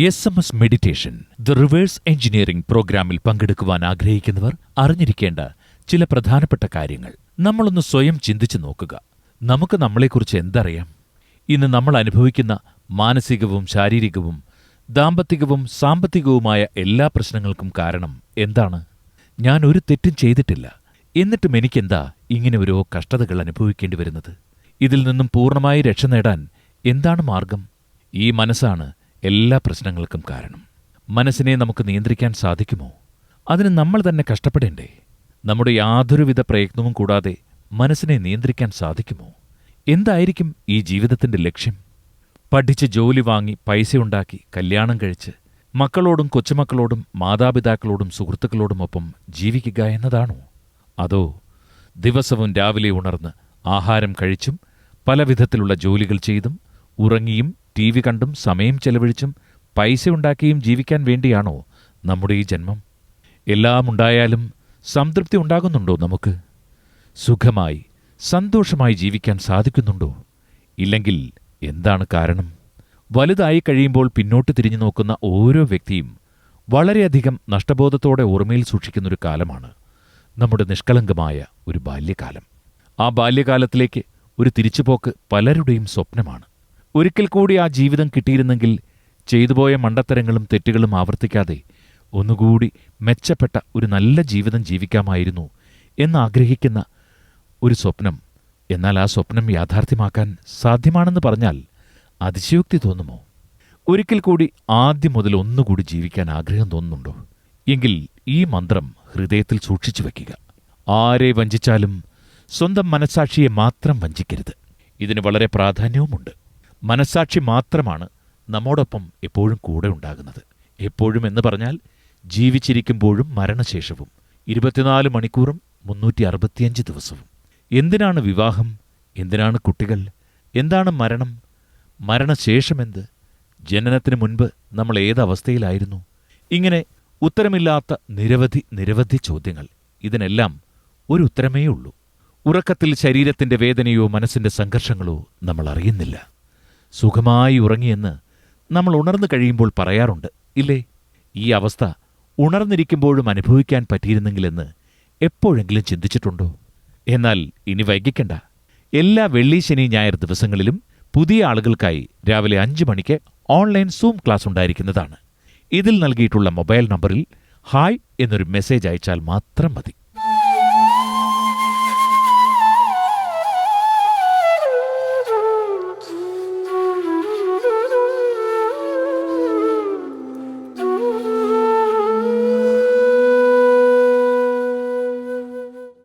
S M S meditation the reverse engineering പ്രോഗ്രാമിൽ പങ്കെടുക്കുവാൻ ആഗ്രഹിക്കുന്നവർ അറിഞ്ഞിരിക്കേണ്ട ചില പ്രധാനപ്പെട്ട കാര്യങ്ങൾ. നമ്മളൊന്ന് സ്വയം ചിന്തിച്ചു നോക്കുക. നമുക്ക് നമ്മളെക്കുറിച്ച് എന്തറിയാം? ഇന്ന് നമ്മൾ അനുഭവിക്കുന്ന മാനസികവും ശാരീരികവും ദാമ്പത്തികവും സാമ്പത്തികവുമായ എല്ലാ പ്രശ്നങ്ങൾക്കും കാരണം എന്താണ്? ഞാൻ ഒരു തെറ്റും ചെയ്തിട്ടില്ല. എന്നിട്ടും എനിക്കെന്താ ഇങ്ങനെ ഓരോ കഷ്ടതകൾ അനുഭവിക്കേണ്ടി വരുന്നത്? ഇതിൽ നിന്നും പൂർണമായി രക്ഷ നേടാൻ എന്താണ് മാർഗം? ഈ മനസ്സാണ് എല്ലാ പ്രശ്നങ്ങൾക്കും കാരണം. മനസ്സിനെ നമുക്ക് നിയന്ത്രിക്കാൻ സാധിക്കുമോ? അതിന് നമ്മൾ തന്നെ കഷ്ടപ്പെടേണ്ടേ? നമ്മുടെ യാതൊരുവിധ പ്രയത്നവും കൂടാതെ മനസ്സിനെ നിയന്ത്രിക്കാൻ സാധിക്കുമോ? എന്തായിരിക്കും ഈ ജീവിതത്തിന്റെ ലക്ഷ്യം? പഠിച്ച് ജോലി വാങ്ങി പൈസ ഉണ്ടാക്കി കല്യാണം കഴിച്ച് മക്കളോടും കൊച്ചുമക്കളോടും മാതാപിതാക്കളോടും സുഹൃത്തുക്കളോടുമൊപ്പം ജീവിക്കുക എന്നതാണോ? അതോ ദിവസവും രാവിലെ ഉണർന്ന് ആഹാരം കഴിച്ചും പലവിധത്തിലുള്ള ജോലികൾ ചെയ്തും ഉറങ്ങിയും ടി വി കണ്ടും സമയം ചെലവഴിച്ചും പൈസ ഉണ്ടാക്കിയും ജീവിക്കാൻ വേണ്ടിയാണോ നമ്മുടെ ഈ ജന്മം? എല്ലാം ഉണ്ടായാലും സംതൃപ്തി ഉണ്ടാകുന്നുണ്ടോ നമുക്ക്? സുഖമായി സന്തോഷമായി ജീവിക്കാൻ സാധിക്കുന്നുണ്ടോ? ഇല്ലെങ്കിൽ എന്താണ് കാരണം? വലുതായി കഴിയുമ്പോൾ പിന്നോട്ട് തിരിഞ്ഞു നോക്കുന്ന ഓരോ വ്യക്തിയും വളരെയധികം നഷ്ടബോധത്തോടെ ഓർമ്മയിൽ സൂക്ഷിക്കുന്നൊരു കാലമാണ് നമ്മുടെ നിഷ്കളങ്കമായ ഒരു ബാല്യകാലം. ആ ബാല്യകാലത്തിലേക്ക് ഒരു തിരിച്ചുപോക്ക് പലരുടെയും സ്വപ്നമാണ്. ഒരിക്കൽ കൂടി ആ ജീവിതം കിട്ടിയിരുന്നെങ്കിൽ ചെയ്തുപോയ മണ്ടത്തരങ്ങളും തെറ്റുകളും ആവർത്തിക്കാതെ ഒന്നുകൂടി മെച്ചപ്പെട്ട ഒരു നല്ല ജീവിതം ജീവിക്കാമായിരുന്നു എന്നാഗ്രഹിക്കുന്ന ഒരു സ്വപ്നം. എന്നാൽ ആ സ്വപ്നം യാഥാർത്ഥ്യമാക്കാൻ സാധ്യമാണെന്ന് പറഞ്ഞാൽ അതിശയോക്തി തോന്നുമോ? ഒരിക്കൽ കൂടി ആദ്യം മുതൽ ഒന്നുകൂടി ജീവിക്കാൻ ആഗ്രഹം തോന്നുന്നുണ്ടോ? എങ്കിൽ ഈ മന്ത്രം ഹൃദയത്തിൽ സൂക്ഷിച്ചു വയ്ക്കുക. ആരെ വഞ്ചിച്ചാലും സ്വന്തം മനസാക്ഷിയെ മാത്രം വഞ്ചിക്കരുത്. ഇതിന് വളരെ പ്രാധാന്യവുമുണ്ട്. മനസാക്ഷി മാത്രമാണ് നമ്മോടൊപ്പം എപ്പോഴും കൂടെ ഉണ്ടാകുന്നത്. എപ്പോഴും എന്ന് പറഞ്ഞാൽ ജീവിച്ചിരിക്കുമ്പോഴും മരണശേഷവും ഇരുപത്തിനാല് മണിക്കൂറും മുന്നൂറ്റി അറുപത്തിയഞ്ച് ദിവസവും. എന്തിനാണ് വിവാഹം? എന്തിനാണ് കുട്ടികൾ? എന്താണ് മരണം? മരണശേഷമെന്ത്? ജനനത്തിന് മുൻപ് നമ്മൾ ഏതവസ്ഥയിലായിരുന്നു? ഇങ്ങനെ ഉത്തരമില്ലാത്ത നിരവധി നിരവധി ചോദ്യങ്ങൾ. ഇതിനെല്ലാം ഒരു ഉത്തരമേ ഉള്ളൂ ഉറക്കത്തിൽ ശരീരത്തിന്റെ വേദനയോ മനസ്സിന്റെ സംഘർഷങ്ങളോ നമ്മൾ അറിയുന്നില്ല. സുഖമായി ഉറങ്ങിയെന്ന് നമ്മൾ ഉണർന്നു കഴിയുമ്പോൾ പറയാറുണ്ട് ഇല്ലേ? ഈ അവസ്ഥ ഉണർന്നിരിക്കുമ്പോഴും അനുഭവിക്കാൻ പറ്റിയിരുന്നെങ്കിലെന്ന് എപ്പോഴെങ്കിലും ചിന്തിച്ചിട്ടുണ്ടോ? എന്നാൽ ഇനി വൈകിക്കണ്ട. എല്ലാ വെള്ളി ശനി ഞായർ ദിവസങ്ങളിലും പുതിയ ആളുകൾക്കായി രാവിലെ അഞ്ച് മണിക്ക് ഓൺലൈൻ സൂം ക്ലാസ് ഉണ്ടായിരിക്കുന്നതാണ്. ഇതിൽ നൽകിയിട്ടുള്ള മൊബൈൽ നമ്പറിൽ ഹായ് എന്നൊരു മെസ്സേജ് അയച്ചാൽ മാത്രം മതി.